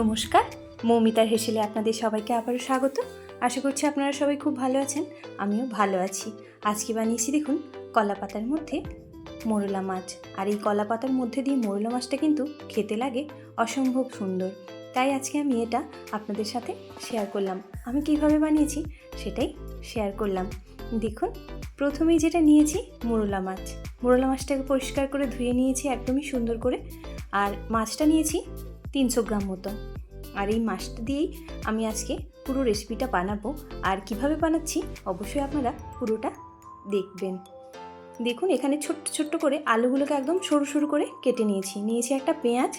নমস্কার, মৌমিতার হেসেলে আপনাদের সবাইকে আবারও স্বাগত। আশা করছি আপনারা সবাই খুব ভালো আছেন, আমিও ভালো আছি। আজকে বানিয়েছি দেখুন কলা পাতার মধ্যে মোরলা মাছ। আর এই কলা পাতার মধ্যে দিয়ে মোরলা মাছটা কিন্তু খেতে লাগে অসম্ভব সুন্দর। তাই আজকে আমি এটা আপনাদের সাথে শেয়ার করলাম। আমি কীভাবে বানিয়েছি সেটাই শেয়ার করলাম। দেখুন, প্রথমেই যেটা নিয়েছি মোরলা মাছ। মোরলা মাছটাকে পরিষ্কার করে ধুয়ে নিয়েছি একদমই সুন্দর করে। আর মাছটা নিয়েছি তিনশো গ্রাম মতো। আর এই মাছটা দিয়েই আমি আজকে পুরো রেসিপিটা বানাবো। আর কীভাবে বানাচ্ছি অবশ্যই আপনারা পুরোটা দেখবেন। দেখুন, এখানে ছোট্ট ছোট্ট করে আলুগুলোকে একদম সরু সরু করে কেটে নিয়েছি। নিয়েছি একটা পেঁয়াজ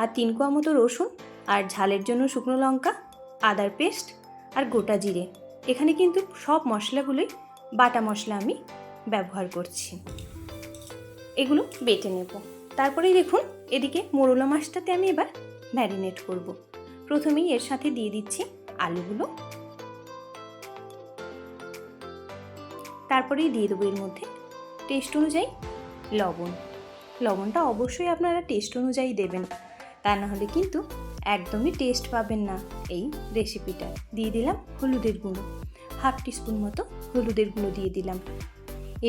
আর তিন কোয়া মতো রসুন আর ঝালের জন্য শুকনো লঙ্কা, আদার পেস্ট আর গোটা জিরে। এখানে কিন্তু সব মশলাগুলোই বাটা মশলা আমি ব্যবহার করছি। এগুলো বেটে নেব। তারপরেই দেখুন, এদিকে মোরলা মাছটাতে আমি এবার ম্যারিনেট করব। প্রথমেই এর সাথে দিয়ে দিচ্ছি আলুগুলো। তারপরেই দিয়ে দেবো এর মধ্যে টেস্ট অনুযায়ী লবণ। লবণটা অবশ্যই আপনারা টেস্ট অনুযায়ী দেবেন, তা না হলে কিন্তু একদমই টেস্ট পাবেন না এই রেসিপিটা। দিয়ে দিলাম হলুদের গুঁড়ো, হাফ টিস্পুন মতো হলুদের গুঁড়ো দিয়ে দিলাম।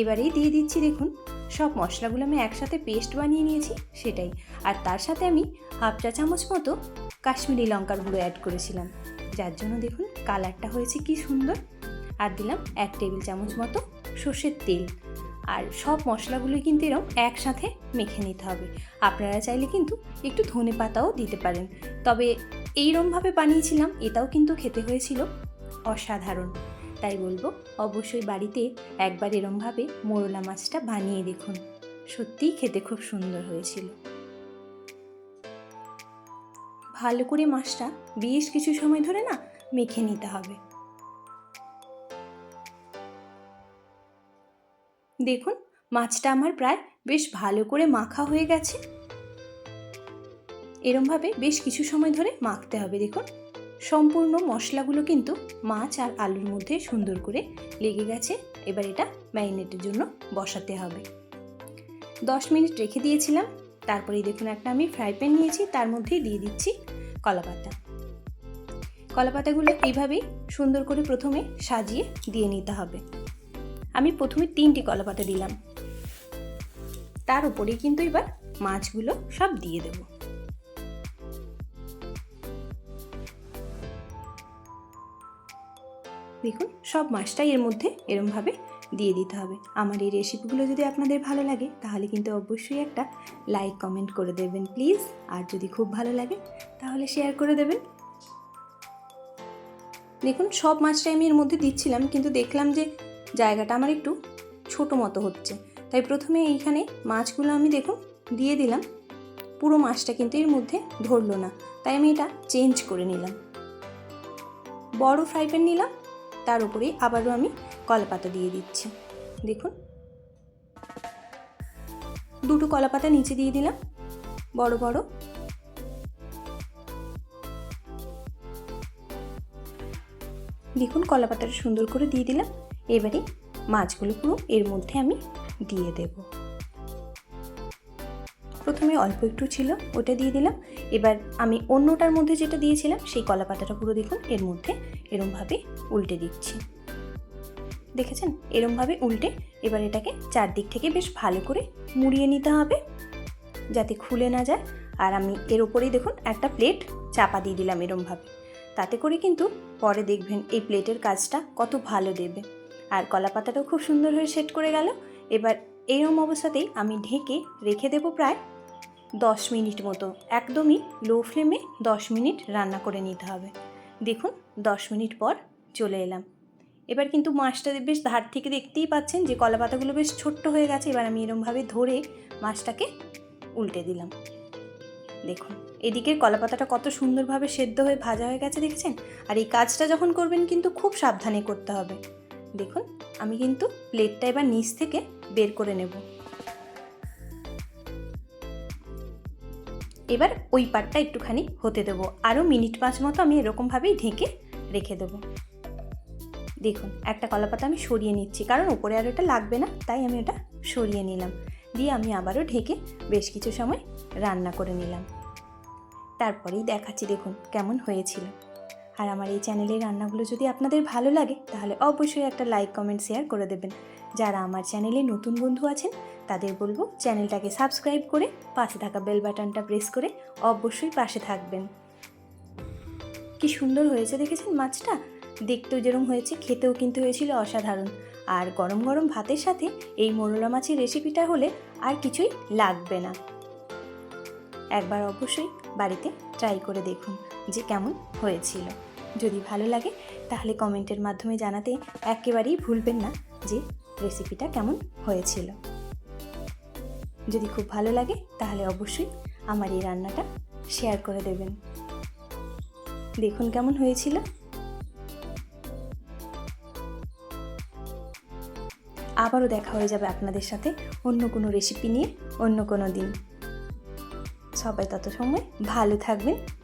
এবারেই দিয়ে দিচ্ছি দেখুন, সব মশলাগুলো আমি একসাথে পেস্ট বানিয়ে নিয়েছি সেটাই। আর তার সাথে আমি হাফ চা চামচ মতো কাশ্মীরি লঙ্কার গুঁড়ো অ্যাড করেছিলাম। যার জন্য দেখুন কালারটা হয়েছে কি সুন্দর। আর দিলাম এক টেবিল চামচ মতো সর্ষের তেল। আর সব মশলাগুলোই কিন্তু এরকম একসাথে মেখে নিতে হবে। আপনারা চাইলে কিন্তু একটু ধনে পাতাও দিতে পারেন। তবে এইরমভাবে বানিয়েছিলাম, এটাও কিন্তু খেতে হয়েছিল অসাধারণ। তাই বলব, অবশ্যই বাড়িতে একবার এরমভাবে মোরলা মাছটা বানিয়ে দেখুন। সত্যিই খেতে খুব সুন্দর হয়েছিল। ভালো করে মাছটা বেশ কিছু সময় ধরে না মেখে নিতে হবে। দেখুন, মাছটা আমার প্রায় বেশ ভালো করে মাখা হয়ে গেছে। এরমভাবে বেশ কিছু সময় ধরে মাখতে হবে, দেখুন। সম্পূর্ণ মশলাগুলো কিন্তু মাছ আর আলুর মধ্যে সুন্দর করে লেগে গেছে। এবার এটা ম্যারিনেটের জন্য বসাতে হবে। দশ মিনিট রেখে দিয়েছিলাম। তারপরেই দেখুন একটা আমি ফ্রাই প্যান নিয়েছি, তার মধ্যেই দিয়ে দিচ্ছি কলাপাতা কলাপাতাগুলো এইভাবেই সুন্দর করে প্রথমে সাজিয়ে দিয়ে নিতে হবে। আমি প্রথমে তিনটি কলাপাতা দিলাম। তার উপরে কিন্তু এবার মাছগুলো সব দিয়ে দেবো। দেখুন, সব মাছটাই এর মধ্যে এরমভাবে দিয়ে দিতে হবে। আমার এই রেসিপিগুলো যদি আপনাদের ভালো লাগে, তাহলে কিন্তু অবশ্যই একটা লাইক কমেন্ট করে দেবেন প্লিজ আর যদি খুব ভালো লাগে, তাহলে শেয়ার করে দেবেন। দেখুন, সব মাছটাই আমি এর মধ্যে দিচ্ছিলাম, কিন্তু দেখলাম যে জায়গাটা আমার একটু ছোট মতো হচ্ছে। তাই প্রথমে এইখানে মাছগুলো আমি দেখুন, দিয়ে দিলাম। পুরো মাছটা কিন্তু এর মধ্যে ধরলো না। তাই আমি এটা চেঞ্জ করে নিলাম। বড় ফ্রাই প্যান নিলাম। তার উপরেই আবারও আমি কলাপাতা দিয়ে দিচ্ছি। দেখুন। দুটো কলাপাতা নিচে দিয়ে দিলাম। বড় বড়। দেখুন, কলাপাতাটা সুন্দর করে দিয়ে দিলাম। এবারে মাছগুলো পুরো এর মধ্যে আমি দিয়ে দেব। প্রথমে অল্প একটু ছিল, ওটা দিয়ে দিলাম। এবার আমি অন্যটার মধ্যে যেটা দিয়েছিলাম, সেই কলা পাতাটা পুরো দেখুন, এর মধ্যে এরমভাবে উল্টে দিচ্ছি। দেখেছেন? এরমভাবে উল্টে এবার এটাকে চারদিক থেকে বেশ ভালো করে মুড়িয়ে নিতে হবে, যাতে খুলে না যায়। আর আমি এর ওপরেই দেখুন, একটা প্লেট চাপা দিয়ে দিলাম এরমভাবে। তাতে করে কিন্তু পরে দেখবেন এই প্লেটের কাজটা কত ভালো দেবে। আর কলা পাতাটাও খুব সুন্দর হয়ে সেট করে গেল। এবার এইরকম অবস্থাতেই আমি ঢেকে রেখে দেবো প্রায় দশ মিনিট মতো। একদমই লো ফ্লেমে দশ মিনিট রান্না করে নিতে হবে। দেখুন, দশ মিনিট পর চলে এলাম। এবার কিন্তু মাছটা বেশ ধার থেকে দেখতেই পাচ্ছেন যে কলা পাতাগুলো বেশ ছোট্ট হয়ে গেছে। এবার আমি এরমভাবে ধরে মাছটাকে উল্টে দিলাম। দেখুন এদিকে কলা পাতাটা কত সুন্দরভাবে সেদ্ধ হয়ে ভাজা হয়ে গেছে দেখেছেন? আর এই কাজটা যখন করবেন কিন্তু খুব সাবধানে করতে হবে। দেখুন, আমি কিন্তু প্লেটটা এবার নিচ থেকে বের করে নেব। এবার ওই পাটটা একটুখানি হতে দেবো। আরও মিনিট পাঁচ মতো আমি এরকমভাবেই ঢেকে রেখে দেবো। দেখুন, একটা কলাপাতা আমি সরিয়ে নিচ্ছি, কারণ উপরে আর এটা লাগবে না, তাই আমি ওটা সরিয়ে নিলাম। দিয়ে আমি আবারও ঢেকে বেশ কিছু সময় রান্না করে নিলাম। তারপরেই দেখাচ্ছি, দেখুন কেমন হয়েছিল। আর আমার এই চ্যানেলের রান্নাগুলো যদি আপনাদের ভালো লাগে, তাহলে অবশ্যই একটা লাইক, কমেন্ট, শেয়ার করে দেবেন। যারা আমার চ্যানেলে নতুন বন্ধু আছেন, তাদের বলব চ্যানেলটাকে সাবস্ক্রাইব করে পাশে থাকা বেল বাটনটা প্রেস করে অবশ্যই পাশে থাকবেন। কি সুন্দর হয়েছে দেখেছেন মাছটা? দেখতেও যেরকম হয়েছে, খেতেও কিন্তু হয়েছিল অসাধারণ। আর গরম গরম ভাতের সাথে এই মোরলা মাছের রেসিপিটা হলে আর কিছুই লাগবে না। একবার অবশ্যই বাড়িতে ট্রাই করে দেখুন যে কেমন হয়েছিল। যদি ভালো লাগে তাহলে কমেন্টের মাধ্যমে জানাতে একেবারেই ভুলবেন না যে রেসিপিটা কেমন হয়েছিল। যদি খুব ভালো লাগে, তাহলে অবশ্যই আমার এই রান্নাটা শেয়ার করে দেবেন। দেখুন কেমন হয়েছিল। আবারও দেখা হয়ে যাবে আপনাদের সাথে অন্য কোনো রেসিপি নিয়ে অন্য কোনো দিন। সবাই তত সময় ভালো থাকবেন।